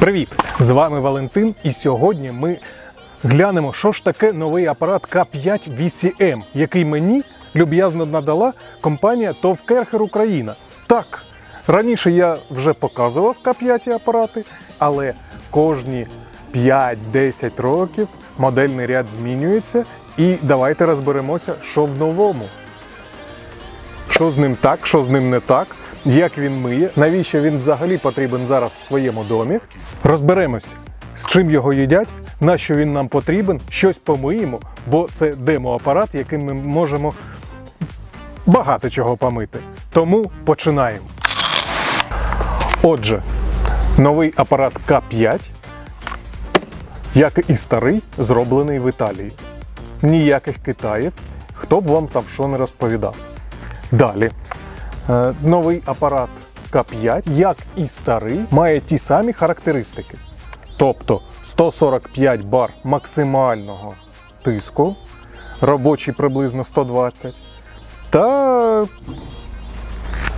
Привіт! З вами Валентин, і сьогодні ми глянемо, що ж таке новий апарат К5 VCM, який мені люб'язно надала компанія ТОВ Україна. Так, раніше я вже показував К5 апарати, але кожні 5-10 років модельний ряд змінюється. І давайте розберемося, що в новому. Що з ним так, що з ним не так, як він миє, навіщо він взагалі потрібен зараз в своєму домі. Розберемось, з чим його їдять, на що він нам потрібен, щось помиємо, бо це демо-апарат, яким ми можемо багато чого помити. Тому починаємо. Отже, новий апарат К5, як і старий, зроблений в Італії. Ніяких Китаїв, хто б вам там що не розповідав. Далі. Е, Новий апарат К5, як і старий, має ті самі характеристики. Тобто 145 бар максимального тиску, робочий приблизно 120. Та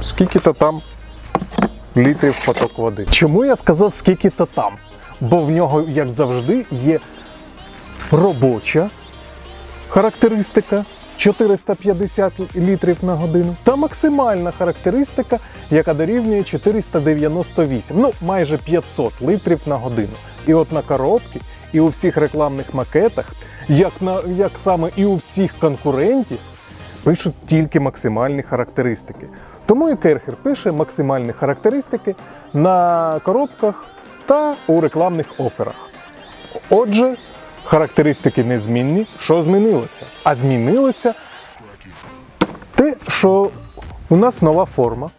скільки-то там літрів поток води. Чому я сказав скільки-то там? Бо в нього, як завжди, є робоча характеристика 450 літрів на годину та максимальна характеристика, яка дорівнює 498, ну майже 500 літрів на годину. І от на коробці, і у всіх рекламних макетах, як, на, як саме і у всіх конкурентів, пишуть тільки максимальні характеристики. Тому і Керхер пише максимальні характеристики на коробках та у рекламних оферах. Отже, характеристики незмінні. Що змінилося? А змінилося те, що у нас нова форма.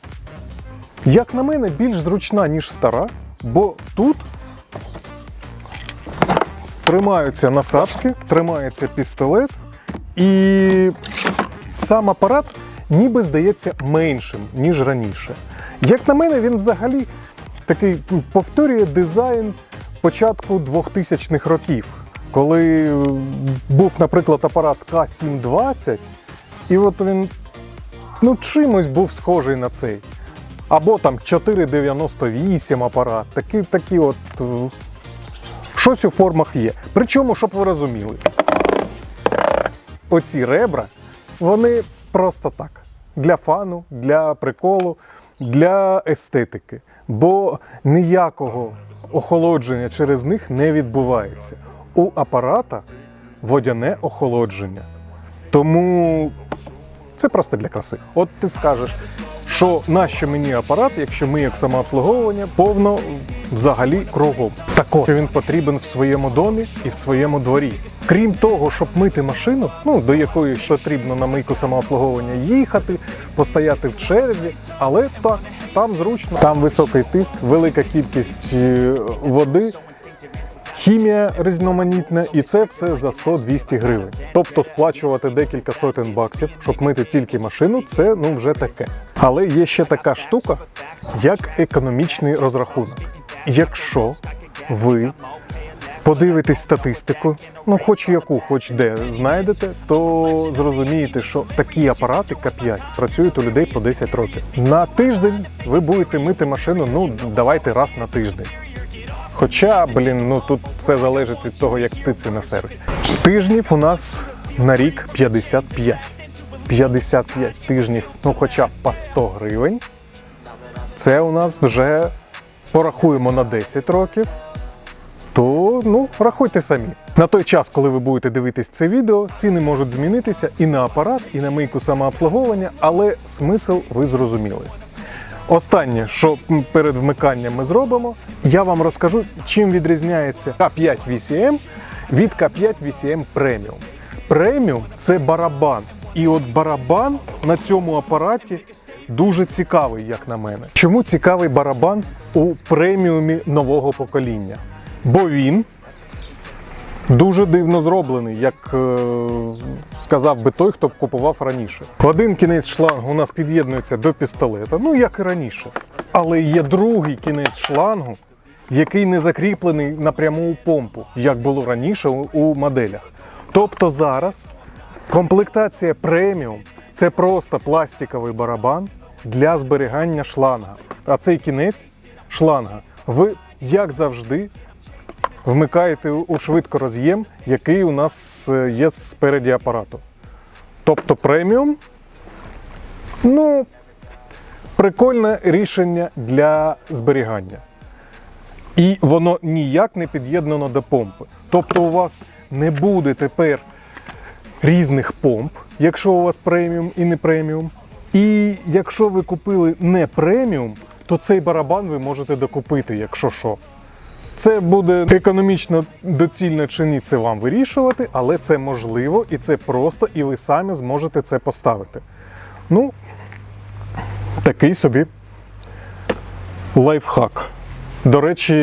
Як на мене, більш зручна, ніж стара, бо тут тримаються насадки, тримається пістолет, і сам апарат ніби здається меншим, ніж раніше. Як на мене, він взагалі такий повторює дизайн початку 2000-х років, коли е, був, наприклад, апарат К720, і от він ну, чимось був схожий на цей. Або там 498 апарат, такі, такі от. е, Щось у формах є. Причому, щоб ви розуміли, оці ребра, вони просто так. Для фану, для приколу, для естетики. Бо ніякого охолодження через них не відбувається. У апарата водяне охолодження. Тому це просто для краси. От ти скажеш, що нащо мені апарат, якщо ми як самообслуговування повно взагалі кругом. Також він потрібен в своєму домі і в своєму дворі. Крім того, щоб мити машину, ну до якої потрібно на мийку самообслуговування їхати, постояти в черзі, але так, там зручно, там високий тиск, велика кількість е, води. Хімія різноманітна, і це все за 100-200 гривень. Тобто сплачувати декілька сотень баксів, щоб мити тільки машину, це ну вже таке. Але є ще така штука, як економічний розрахунок. Якщо ви подивитесь статистику, ну хоч яку, хоч де знайдете, то зрозумієте, що такі апарати К5 працюють у людей по 10 років. На тиждень ви будете мити машину, ну давайте раз на тиждень. Хоча, блін, ну тут все залежить від того, як птиці на серві. Тижнів у нас на рік 55. 55 тижнів, ну хоча б по 100 гривень. Це у нас вже порахуємо на 10 років. То ну рахуйте самі. На той час, коли ви будете дивитись це відео, ціни можуть змінитися і на апарат, і на мийку самообслуговування, але смисл ви зрозуміли. Останнє, що перед вмиканням ми зробимо, я вам розкажу, чим відрізняється К5 VCM від К5 VCM Premium. Premium – це барабан. І от барабан на цьому апараті дуже цікавий, як на мене. Чому цікавий барабан у преміумі нового покоління? Бо він дуже дивно зроблений, як е, сказав би той, хто купував раніше. Один кінець шлангу у нас під'єднується до пістолета, ну як і раніше. Але є другий кінець шлангу, який не закріплений напряму у помпу, як було раніше у, моделях. Тобто зараз комплектація преміум це просто пластиковий барабан для зберігання шланга. А цей кінець шланга ви як завжди, вмикаєте у швидкороз'єм, який у нас е, є спереді апарату. Тобто преміум, ну, прикольне рішення для зберігання. І воно ніяк не під'єднано до помпи. Тобто у вас не буде тепер різних помп, якщо у вас преміум і не преміум. І якщо ви купили не преміум, то цей барабан ви можете докупити, якщо що. Це буде економічно доцільно чи ні, це вам вирішувати, але це можливо і це просто, і ви самі зможете це поставити. Ну, такий собі лайфхак. До речі,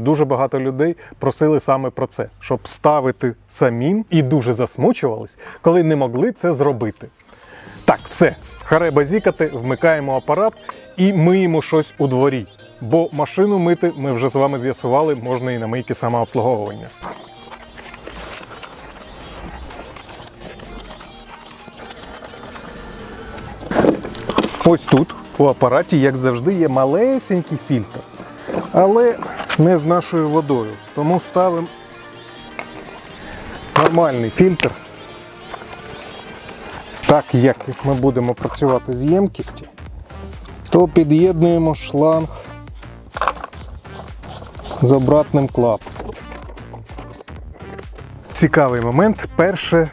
дуже багато людей просили саме про це, щоб ставити самим і дуже засмучувались, коли не могли це зробити. Так, все, харе базікати, вмикаємо апарат і миємо щось у дворі. Бо машину мити ми вже з вами з'ясували, можна і на мийки самообслуговування. Ось тут у апараті, як завжди, є малесенький фільтр, але не з нашою водою. Тому ставимо нормальний фільтр. Так як ми будемо працювати з ємкістю, то під'єднуємо шланг з обратним клапаном. Цікавий момент. Перше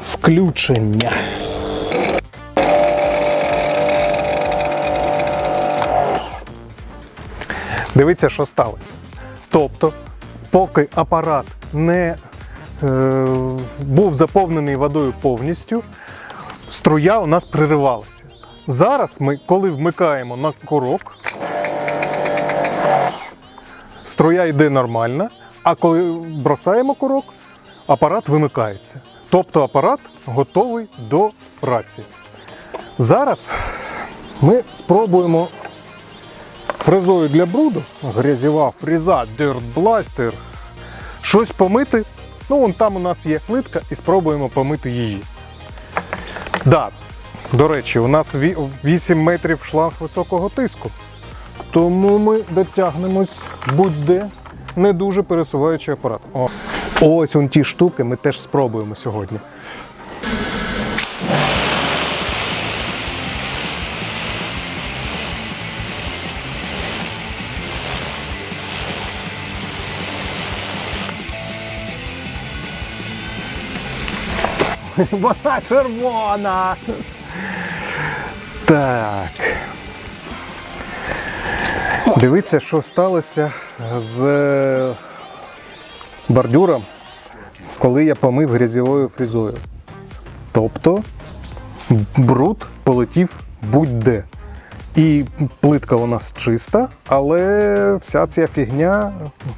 включення. Дивіться, що сталося. Тобто, поки апарат не е, був заповнений водою повністю, струя у нас приривалася. Зараз ми, коли вмикаємо на курок, струя йде нормально, а коли бросаємо курок, апарат вимикається. Тобто апарат готовий до праці. Зараз ми спробуємо фрезою для бруду, грязєва фреза, Dirt щось помити. Ну, вон там у нас є плитка і спробуємо помити її. Да, до речі, у нас 8 метрів шланг високого тиску. Тому ми дотягнемось будь-де, не дуже пересуваючи апарат. О. Ось он ті штуки ми теж спробуємо сьогодні. Вона червона. Так. Дивіться, що сталося з е, бордюром, коли я помив грязьовою фрізою. Тобто бруд полетів будь-де. І плитка у нас чиста, але вся ця фігня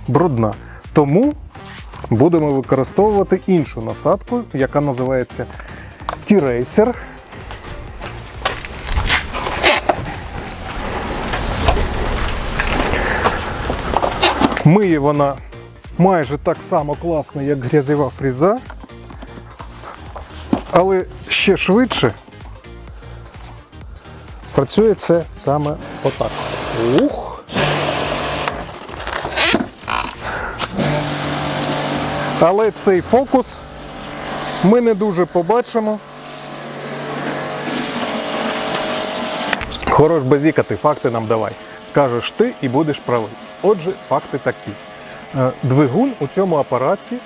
брудна. Тому будемо використовувати іншу насадку, яка називається T-Racer. Миє вона майже так само класно, як грязєва фріза, але ще швидше працює це саме отак. Ух! Але цей фокус ми не дуже побачимо. Хорош базікати, факти нам давай. Скажеш ти і будеш правий. Отже, факти такі. Е, Двигун у цьому апараті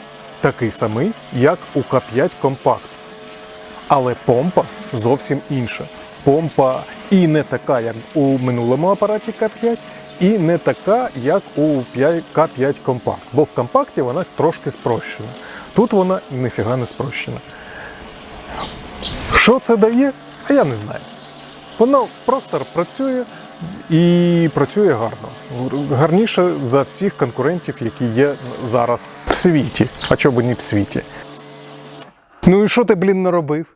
такий самий, як у К5 Compact. Але помпа зовсім інша. Помпа і не така, як у минулому апараті К5, і не така, як у К5 Compact. Бо в компакті вона трошки спрощена. Тут вона ніфіга не спрощена. Що це дає? А я не знаю. Воно просто працює і працює гарно. Гарніше за всіх конкурентів, які є зараз в світі. А б не в світі? Ну і що ти, блін, наробив?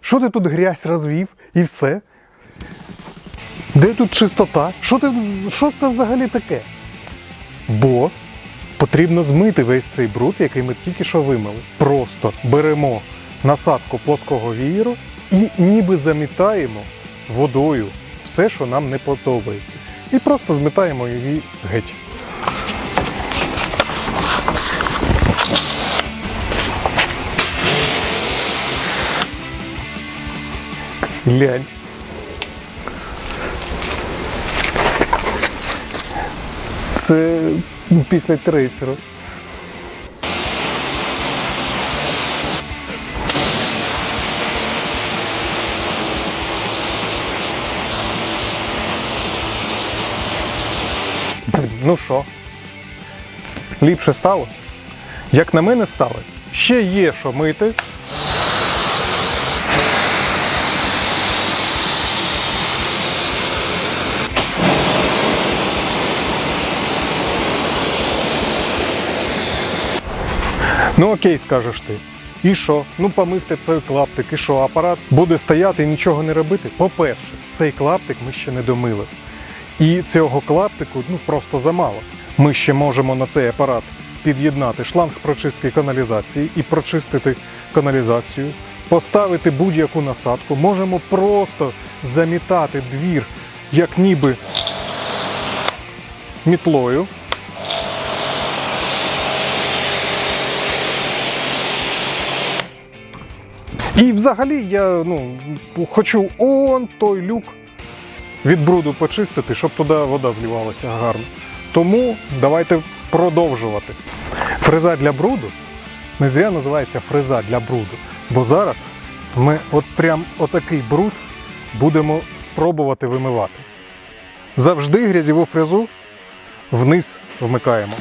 Що ти тут грязь розвів і все? Де тут чистота? Що, ти, що це взагалі таке? Бо потрібно змити весь цей бруд, який ми тільки що вимили. Просто беремо насадку плоского вієру і ніби замітаємо водою все, що нам не подобається. і просто змітаємо її геть. Глянь. Це після трейсеру. Ну що? Ліпше стало? Як на мене стало? Ще є що мити. Ну окей, скажеш ти. І що? Ну помив ти цей клаптик, і що апарат буде стояти і нічого не робити. По-перше, цей клаптик ми ще не домили. І цього клаптику ну просто замало. Ми ще можемо на цей апарат під'єднати шланг прочистки каналізації і прочистити каналізацію, поставити будь-яку насадку. Можемо просто замітати двір, як ніби мітлою. І взагалі я ну, хочу он той люк від бруду почистити, щоб туди вода злівалася гарно. Тому давайте продовжувати. Фреза для бруду не зря називається фреза для бруду. Бо зараз ми от прям отакий бруд будемо спробувати вимивати. Завжди грязьову фрезу вниз вмикаємо.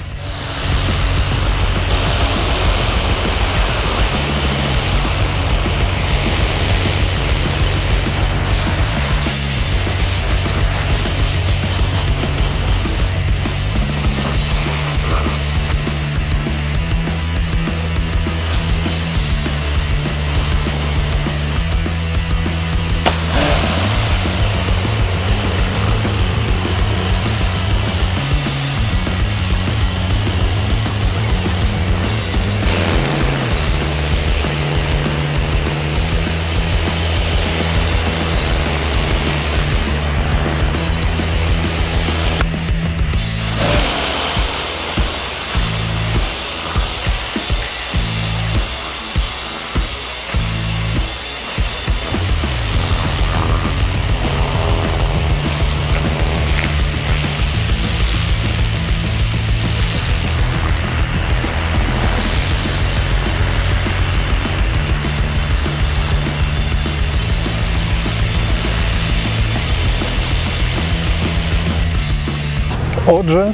Отже,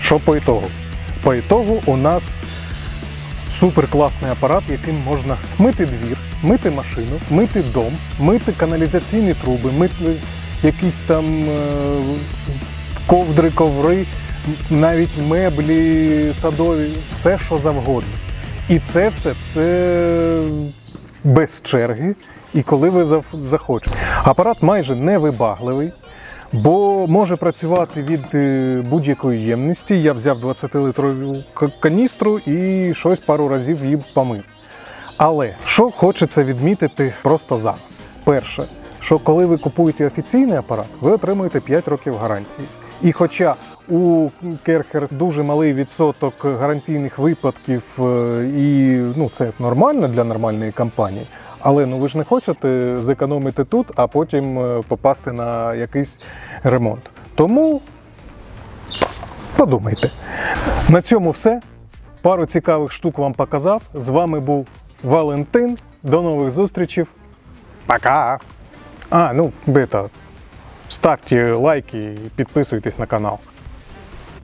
що по ітогу? По ітогу у нас супер класний апарат, яким можна мити двір, мити машину, мити дом, мити каналізаційні труби, мити якісь там е, ковдри, коври, навіть меблі садові, все що завгодно. І це все це без черги, і коли ви захочете. Апарат майже невибагливий, бо може працювати від е, будь-якої ємності. Я взяв 20-литрову к- каністру і щось пару разів її помив. Але що хочеться відмітити просто зараз. Перше, що коли ви купуєте офіційний апарат, ви отримуєте 5 років гарантії. І хоча у Керхер дуже малий відсоток гарантійних випадків, е, і ну, це нормально для нормальної компанії, але ну ви ж не хочете зекономити тут, а потім е, попасти на якийсь ремонт. Тому подумайте. На цьому все. Пару цікавих штук вам показав. З вами був Валентин. До нових зустрічей. Пока. А, ну, бета. Ставте лайки і підписуйтесь на канал.